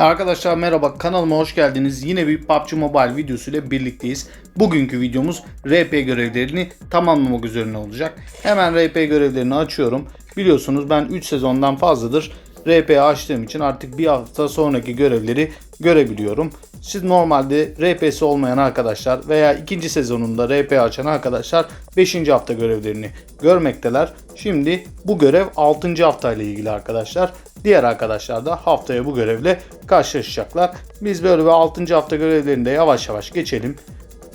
Arkadaşlar merhaba kanalıma hoş geldiniz. Yine bir PUBG Mobile videosu ile birlikteyiz. Bugünkü videomuz RP görevlerini tamamlamak üzerine olacak. Hemen RP görevlerini açıyorum. Biliyorsunuz ben 3 sezondan fazladır RP açtığım için artık bir hafta sonraki görevleri görebiliyorum. Siz normalde RP'si olmayan arkadaşlar veya ikinci sezonunda RP açan arkadaşlar 5. hafta görevlerini görmekteler. Şimdi bu görev 6. hafta ile ilgili arkadaşlar. Diğer arkadaşlar da haftaya bu görevle karşılaşacaklar. Biz böyle bir 6. hafta görevlerini de yavaş yavaş geçelim.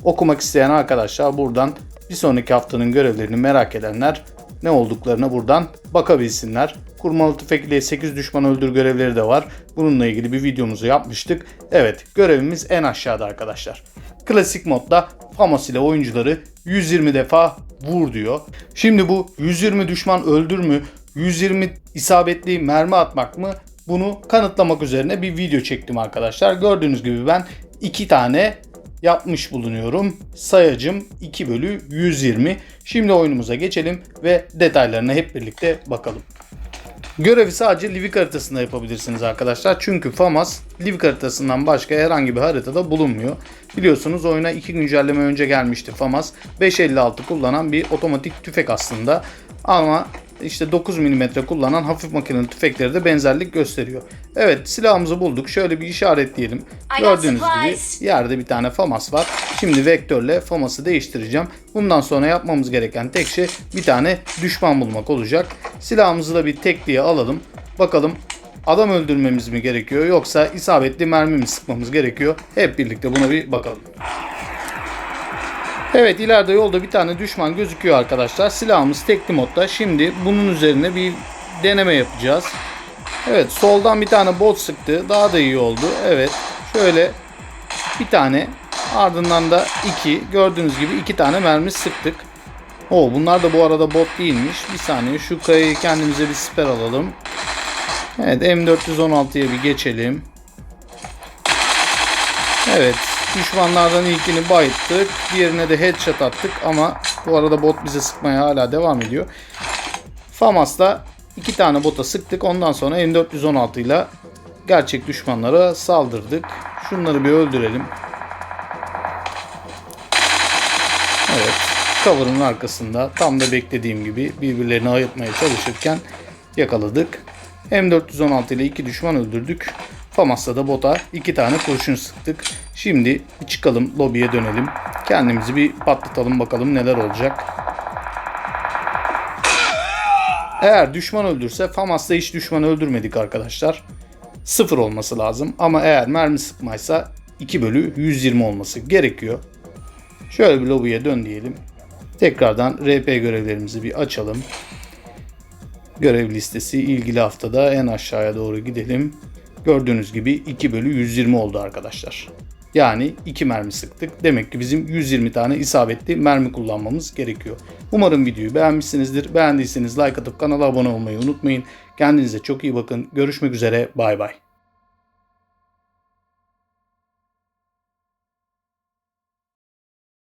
Okumak isteyen arkadaşlar buradan bir sonraki haftanın görevlerini merak edenler ne olduklarına buradan bakabilsinler. Kurmalı tüfek ile 8 düşman öldür görevleri de var. Bununla ilgili bir videomuzu yapmıştık. Evet görevimiz en aşağıda arkadaşlar. Klasik modda Famos ile oyuncuları 120 defa vur diyor. Şimdi bu 120 düşman öldür mü? 120 isabetli mermi atmak mı? Bunu kanıtlamak üzerine bir video çektim arkadaşlar. Gördüğünüz gibi ben iki tane yapmış bulunuyorum. Sayacım 2 bölü 120. Şimdi oyunumuza geçelim ve detaylarına hep birlikte bakalım. Görevi sadece Livik haritasında yapabilirsiniz arkadaşlar. Çünkü FAMAS Livik haritasından başka herhangi bir haritada bulunmuyor. Biliyorsunuz oyuna iki güncelleme önce gelmişti FAMAS. 556 kullanan bir otomatik tüfek aslında. Ama işte 9 mm kullanan hafif makineli tüfekleri de benzerlik gösteriyor. Evet silahımızı bulduk. Şöyle bir işaretleyelim. Gördüğünüz gibi yerde bir tane FAMAS var. Şimdi vektörle FAMAS'ı değiştireceğim. Bundan sonra yapmamız gereken tek şey bir tane düşman bulmak olacak. Silahımızı da bir tekliğe alalım. Bakalım adam öldürmemiz mi gerekiyor yoksa isabetli mermi mi sıkmamız gerekiyor? Hep birlikte buna bir bakalım. Evet ileride yolda bir tane düşman gözüküyor arkadaşlar. Silahımız tekli modda. Şimdi bunun üzerine bir deneme yapacağız. Evet soldan bir tane bot sıktı. Daha da iyi oldu. Evet şöyle bir tane ardından da iki gördüğünüz gibi iki tane mermi sıktık. O bunlar da bu arada bot değilmiş. Bir saniye şu kayayı kendimize bir siper alalım. Evet M416'ya bir geçelim. Evet düşmanlardan ilkini bayıttık. Diğerine de headshot attık ama bu arada bot bize sıkmaya hala devam ediyor. FAMAS'ta iki tane bota sıktık. Ondan sonra M416 ile gerçek düşmanlara saldırdık. Şunları bir öldürelim. Evet. Cover'ın arkasında tam da beklediğim gibi birbirlerini ayırtmaya çalışırken yakaladık. M416 ile iki düşman öldürdük. FAMAS'ta da bota iki tane kurşun sıktık. Şimdi çıkalım lobiye dönelim. Kendimizi bir patlatalım bakalım neler olacak. Eğer düşman öldürse FAMAS'ta hiç düşman öldürmedik arkadaşlar. Sıfır olması lazım ama eğer mermi sıkmaysa 2 bölü 120 olması gerekiyor. Şöyle bir lobiye dön diyelim. Tekrardan RP görevlerimizi bir açalım. Görev listesi ilgili haftada en aşağıya doğru gidelim. Gördüğünüz gibi 2 bölü 120 oldu arkadaşlar. Yani 2 mermi sıktık. Demek ki bizim 120 tane isabetli mermi kullanmamız gerekiyor. Umarım videoyu beğenmişsinizdir. Beğendiyseniz like atıp kanala abone olmayı unutmayın. Kendinize çok iyi bakın. Görüşmek üzere. Bay bay.